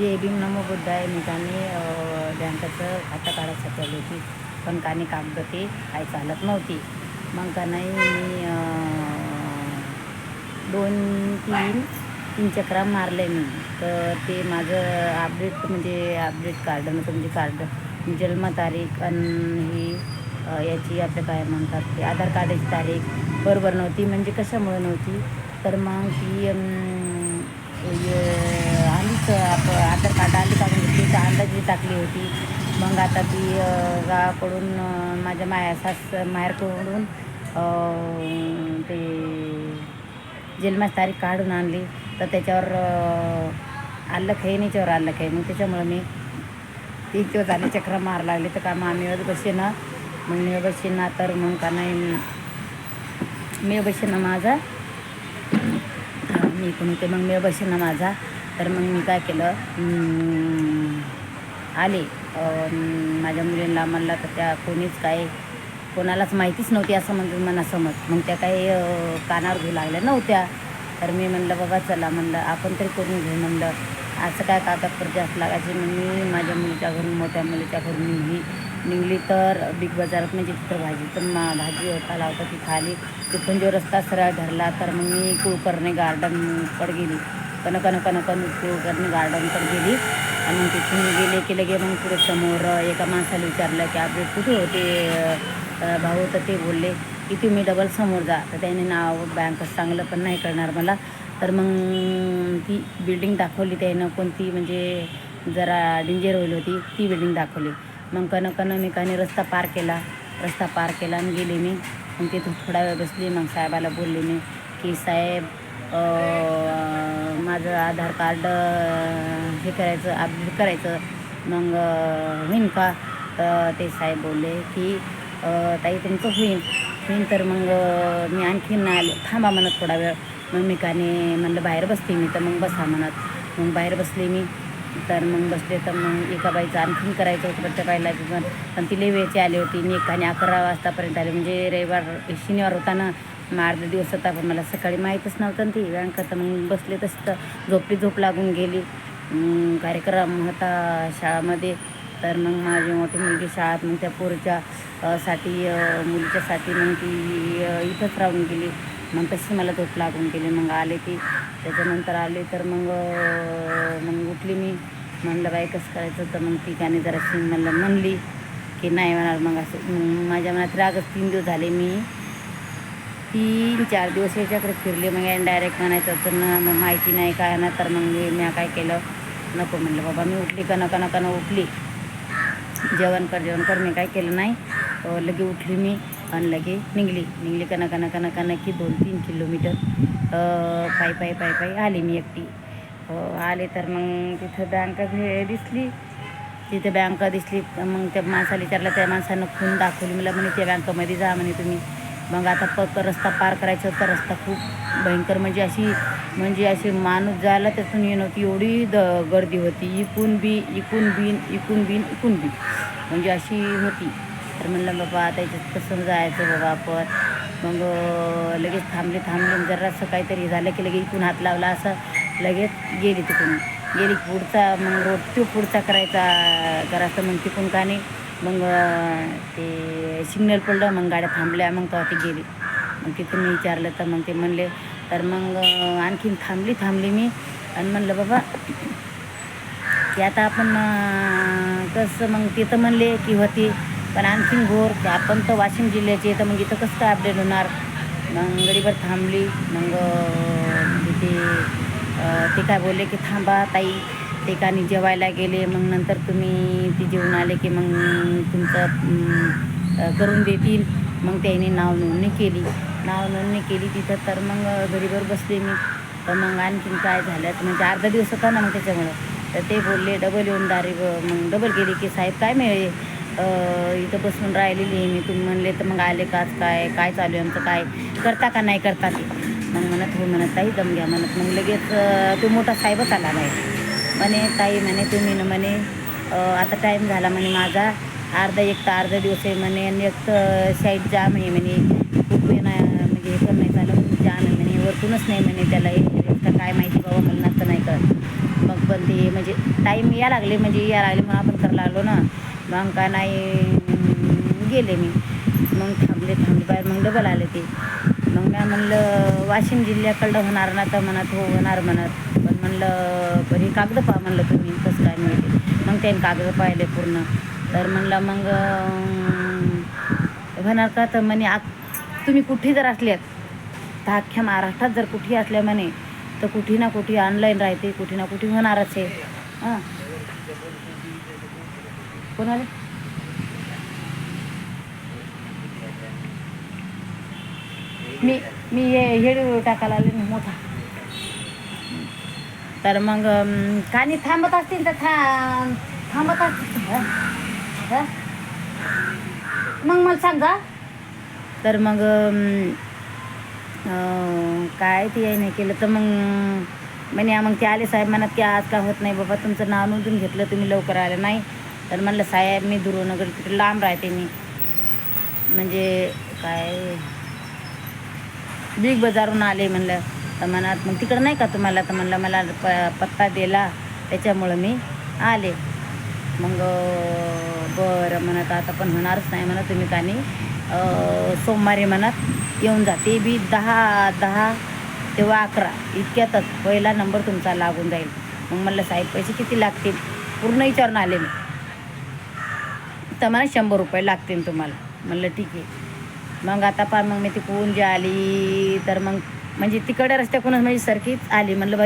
ये भीम नमो बुद्धाय मी त्याने बँकेचं खातं काढायसाठी आली होती पण काने कागद ते काय चालत नव्हती. मग का नाही मी दोन तीन तीन चक्रा मारले मी. तर ते माझं अपडेट म्हणजे अपडेट कार्ड नव्हतं म्हणजे कार्ड जन्मतारीख आणि ही याची आपलं काय म्हणतात ते आधार कार्डाची तारीख बरोबर नव्हती म्हणजे कशामुळे नव्हती? तर मग ती आप आधार कार्ड आली काढून घेतली तर अंदाजी टाकली होती. मग आता ती गावाकडून माझ्या माया सास माहेरकडून ते जन्माची तारीख काढून आणली. तर त्याच्यावर आलं खाई याच्यावर आलं खाई मग त्याच्यामुळं मी तीन दिवस झाले चक्र मार लागले. तर का मग आम्ही बसे ना मग मी बसे ना तर मग का नाही? मी बसे ना माझा मी पण होते मग मी बसे ना माझा. तर मग मी काय केलं आले. माझ्या मुलींना म्हणला तर त्या कोणीच काय कोणालाच माहितीच नव्हती असं म्हणजे मना समज मग त्या काही कानावर घेऊ लागल्या नव्हत्या. तर मी म्हणलं बाबा चला म्हणलं आपण तरी करून घेऊ म्हणलं. असं काय कागदपत्र जास्त लागायचे? मग मी माझ्या मुलीच्या घरून मोठ्या मुलीच्या घरून निघली. निघली तर बिग बाजारात म्हणजे तिथं भाजी तर मा भाजी होता लावता ती खाली. तिथून जो रस्ता सरळ धरला तर मग मी कुळकर्णी गार्डनकडे गेली. कन कनक कन गार्डनकडे गेली आणि मग तिथून गेले की लगे मग पुढे समोर एका माणसाला विचारलं की आपले कुठे होते भाऊ तर ते बोलले की तुम्ही डबल समोर जा. तर त्याने नाव बँक चांगलं पण नाही करणार मला. तर मग ती बिल्डिंग दाखवली त्यानं. कोणती म्हणजे जरा डेंजर होईल होती ती बिल्डिंग दाखवली. मग कनकनं मी काने रस्ता पार केला. रस्ता पार केला आणि गेले मी. मग तिथून थोडा वेळ बसली. मग साहेबाला बोलले मी की साहेब माझं आधार कार्ड हे करायचं अपडेट करायचं. मग होईन का? तर ते साहेब बोलले की ताई तुमचं होईन. होईन तर मग मी आणखीन आले. थांबा म्हणत थोडा वेळ. मग मी काने म्हणलं बाहेर बसते मी तर मग बसा म्हणत. मग बाहेर बसले मी. तर मग बसले तर मग एका बाईचं आणखीन करायचं होतं पण त्या बाईला. पण पण ती वेळची आली होती. मी एकाने अकरा वाजतापर्यंत आले. म्हणजे रविवार शनिवार होता ना. मग अर्धा दिवस होता पण मला सकाळी माहीतच नव्हतं ती बँक तर मग बसले तसं तर झोपली झोप लागून गेली. कार्यक्रम होता शाळामध्ये. तर मग माझी मोठी मुलगी शाळेत मग त्या पोरीच्या साठी मुलीच्यासाठी मग ती इथंच राहून गेली. मग तशी मला झोप लागून गेली. मग आले ती. त्याच्यानंतर आले तर मग मग उठली मी. म्हणलं बाई कसं करायचं? तर मग ती त्याने जरा म्हणलं म्हणली की नाही म्हणाल मग असं. मग माझ्या मनात रागच तीन दिवस झाले मी तीन चार दिवस याच्याकडे फिरले. मग याने डायरेक्ट म्हणायचं तर ना मग माहिती नाही काय ना तर मग मी म्या काय केलं? नको म्हणलं बाबा मी उठली का? नका नका न उठली. जेवण कर जेवण कर. मी काय केलं नाही. लगे उठली मी आणि लगे निघली. निघली का नका नका नका नक्की दोन तीन किलोमीटर. पायी पायी पायी पायी आली मी एकटी. आले तर मग तिथं बँक दिसली. तिथे बँक दिसली. मग त्या माणसाला विचारलं त्या माणसानं खून दाखवली. मला म्हणे त्या बँकमध्ये जा म्हणे तुम्ही. मग आता प रस्ता पार करायचा होता. रस्ता खूप भयंकर म्हणजे अशी म्हणजे अशी माणूस जायला त्यातून येत नव्हती एवढी द गर्दी होती. इकून बी इकून बिन इकून बिन इकून बी म्हणजे अशी होती. तर म्हणलं बाबा आता याच्यात कसं जायचं बाबा आपण? मग लगेच थांबले थांबले. जरा असं काहीतरी झालं की लगेच इकून हात लावला. असं लगेच गेली तिकडून. गेली पुढचा मग रोड तो पुढचा करायचा जरासं मग तिकून का नाही. मग ते सिग्नल पडलं मग गाड्या थांबल्या मग तेव्हा ते गेली. मग तिथून मी विचारलं तर मग ते म्हणले तर मग आणखीन थांबली थांबली मी. आणि म्हणलं बाबा की आता आपण कसं मग तिथं म्हणले की होती पण आणखीन घोर की आपण तर वाशिम जिल्ह्याचे तर मग इथं कसं काय अपडेट होणार? मग गडीभर थांबली. मग अं, तिथे ते काय बोलले की थांबा ताई ठिकाणी जेवायला गेले मग नंतर तुम्ही ती जेवून आले की मग तुमचं करून देतील. मग त्याने नाव नोंदणी केली. नाव नोंदणी केली तिथं तर मग घरीवर बसले मी. तर मग आणखीन काय झालं? तर म्हणजे अर्धा दिवस होता ना मग त्याच्यामुळं. तर ते बोलले डबल येऊन दारी मग डबल गेली की साहेब काय मिळेल? इथं बसून राहिलेली आहे मी. तुम्ही म्हणले तर मग आले काच काय काय चालू आहे आमचं? काय करता का नाही करता ते? मग म्हणत हो म्हणत ताई दम घ्या म्हणत. मग लगेच तो मोठा साहेबच आला नाही म्हणे ताई म्हणे तुम्ही न म्हणे आता टाईम झाला म्हणे माझा. अर्धा एक तर अर्धा दिवस आहे म्हणे आणि एक तर साईड जाम आहे म्हणे. खूप वेळ नाही म्हणजे हे पण नाही झालं जाम आहे म्हणे. वरतूनच नाही म्हणे त्याला एक काय माहिती बाबा मला तर नाही करत मग पण ते म्हणजे टाईम या लागले म्हणजे या लागले म्हणून आपण करायला लागलो ना. मग का नाही गेले मी. मग थांबले थांबले. बाहेर मग डबल आले ते. मग मी म्हणलं वाशिम जिल्ह्याकडं होणार ना तर म्हणत हो होणार म्हणत. म्हणलं पण हे कागद पहा म्हणलं तुम्ही कसं काय मिळते मग त्याने कागद पाहिले पूर्ण. तर म्हणलं मग म्हणार का तर म्हणे आ तुम्ही कुठे जर असल्यात तर अख्ख्या महाराष्ट्रात जर कुठे असल्या म्हणे तर कुठे ना कुठे ऑनलाईन राहते कुठे ना कुठे होणारच आहे. हां. कोणाला? मी मी हे हेड टाकायला आले मोठा. तर मग अं, कानी थांबत असतील तर था थांबत असतील मग मला सांगा तर मग काय ते नाही केलं तर मग म्हणे मग ते आले साहेब म्हणत की आज का होत नाही बाबा तुमचं नाव नोंदून घेतलं तुम्ही लवकर आलं नाही. तर म्हणलं साहेब मी दुर्वनगर तिकडे लांब राहते मी. म्हणजे काय? बिग बाजारून आले म्हणलं. तर म्हणा मग तिकडं नाही का तुम्हाला? तर म्हणलं मला प पत्ता दिला. त्याच्यामुळं मी आले. मग बरं म्हणत आता पण होणारच नाही म्हणा तुम्ही कानी नाही. सोमवारी म्हणत येऊन जा. ते बी दहा दहा तेव्हा अकरा. इतक्यातच पहिला नंबर तुमचा लागून जाईल. मग म्हणलं साहेब पैसे किती लागतील? पूर्ण विचारून आले मी. तर मला शंभर रुपये लागतील तुम्हाला. म्हणलं ठीक आहे. मग आता पण मग मी ती कोण जे आली तर मग म्हणजे तिकडे रस्त्याकडूनच म्हणजे सारखीच आली. म्हणलं बा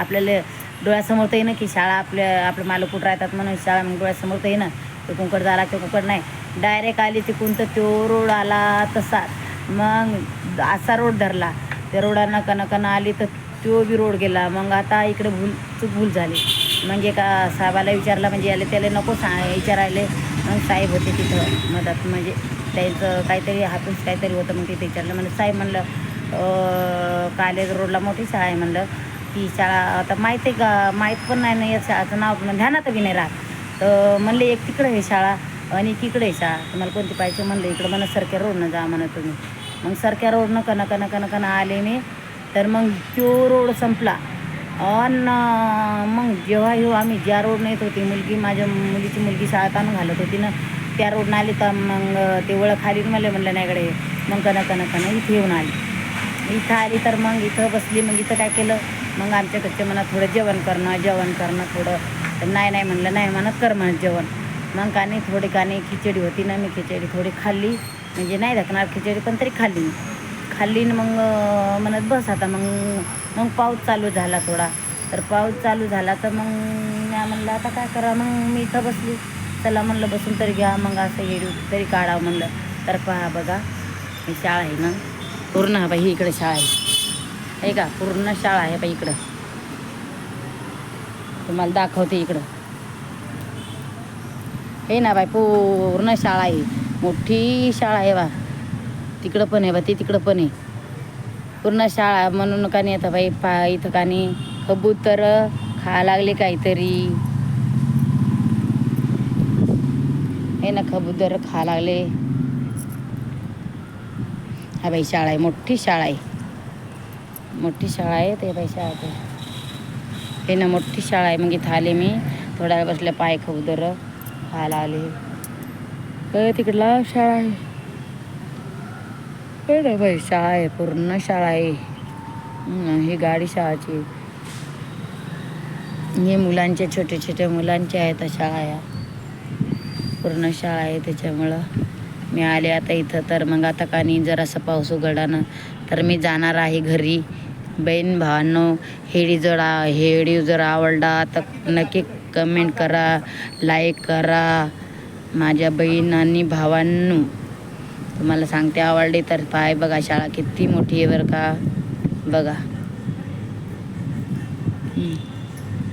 आपल्याला डोळ्यासमोर तर येणं की शाळा आपल्या आपलं मालक कुठं राहतात म्हणून शाळा मग डोळ्यासमोर तर येणं तर कुंकड झाला ते कुंकड नाही. डायरेक्ट आली तिकून तर तो रोड आला तसा. मग असा रोड धरला. त्या रोडानं कनकनं आली तर तो बी रोड गेला. मग आता इकडे भूल चूक भूल झाली. मग एका साहेबाला विचारला म्हणजे याला त्याला नको सा विचारायले. मग साहेब होते तिथं मदत म्हणजे त्यांचं काहीतरी हातून काहीतरी होतं मग तिथे विचारलं. म्हणजे साहेब म्हणलं कालेज रोडला मोठी शाळा आहे म्हणलं. ती शाळा आता माहीत आहे का माहीत पण नाही ना या शाळाचं नाव ध्यानात बी नाही राहत. तर म्हणले एक तिकडं आहे शाळा आणि तिकडे आहे शाळा. तुम्हाला कोणती पाहिजे म्हणलं इकडं म्हणा सरक्या रोडनं जा म्हणा तुम्ही. मग सरक्या रोडनं कना कना कना कना आले मी. तर मग तो रोड संपला. अन मग जेव्हा येऊ आम्ही ज्या रोडनं येत होती मुलगी माझ्या मुलीची मुलगी शाळेत आणून घालत होती ना त्या रोडनं आली तर मग ते वळ खाली मला म्हणलं नाही इकडे मग कना कना कना इथे येऊन आली. इथं आली तर मग इथं बसली मग इथं काय केलं? मग आमच्या घरच्या म्हणा थोडं जेवण करणं जेवण करणं थोडं. तर नाही नाही म्हणलं नाही म्हणत कर म्हणत जेवण. मग काने थोडी काने खिचडी होती ना मी खिचडी थोडी खाल्ली. म्हणजे नाही धकणार खिचडी पण तरी खाल्ली. खाल्ली ना मग म्हणत बस आता मग मग पाऊस चालू झाला थोडा. तर पाऊस चालू झाला तर मग मी म्हणलं आता काय करा मग मी इथं बसली. चला म्हणलं बसून तरी घ्या मग असं येऊ तरी काढावं म्हणलं. तर पहा बघा ही शाळा आहे ना. पूर्ण हा बाई ही इकडे शाळा आहे. आहे का पूर्ण शाळा आहे बाई इकडं. तुम्हाला दाखवते इकडं. हे ना बाई पूर्ण शाळा आहे. मोठी शाळा आहे बा. तिकडं पण आहे बा ती तिकडं पण आहे. पूर्ण शाळा म्हणून का नाही आता बाई पा इथं का नाही. कबूतर खा लागले काहीतरी. हे ना कबूतर खा लागले. हा बाई शाळा आहे मोठी शाळा आहे. मोठी शाळा आहे ते बाई शाळा ते हे ना मोठी शाळा आहे मग इथं आले मी. थोड्या वेळ बसले पाय कबूतर खायला आले. तिकडला शाळा आहे. ना बाई शाळा आहे पूर्ण शाळा आहे. ही गाडी शाळाची हे मुलांचे छोटे छोटे मुलांच्या आहेत शाळा या पूर्ण शाळा आहे त्याच्यामुळं. मी आले आता इथं तर मग आता का नाही जरासं पाऊस उघडानं. तर मी जाणार आहे घरी. बहीण भावांनो हेडी जर हेडी हे व्हिडिओ जर आवडला तर नक्की कमेंट करा लाईक करा. माझ्या बहीण आणि भावांनो तुम्हाला सांगते आवडली तर पाय बघा शाळा किती मोठी आहे बरं का. बघा.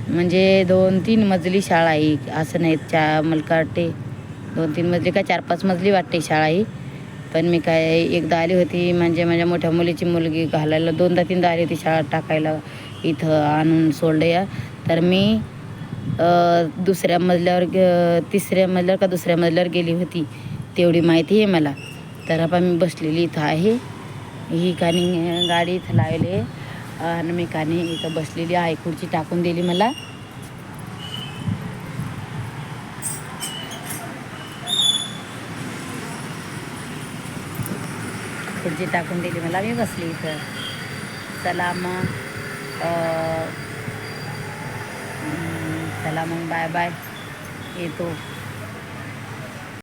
म्हणजे दोन तीन मजली शाळा आहे असं नाही चा मलकाटे दोन तीन मजली का चार पाच मजली वाटते शाळा ही. पण मी काय एकदा आली होती म्हणजे माझ्या मोठ्या मुलीची मुलगी घालायला दोनदा तीनदा आली होती शाळा टाकायला इथं आणून सोडलं या तर मी दुसऱ्या मजल्यावर ग- तिसऱ्या मजल्यावर का दुसऱ्या मजल्यावर गेली होती तेवढी माहिती आहे मला. तर आपण मी बसलेली इथं आहे. ही कानी गाडी इथं लावली आहे. आणि मी कानी इथं बसलेली आहे. खुर्ची टाकून दिली मला. खुर्ची टाकून दिली. मला मी बसली इथं. चला मग चला मग बाय बाय. येतो.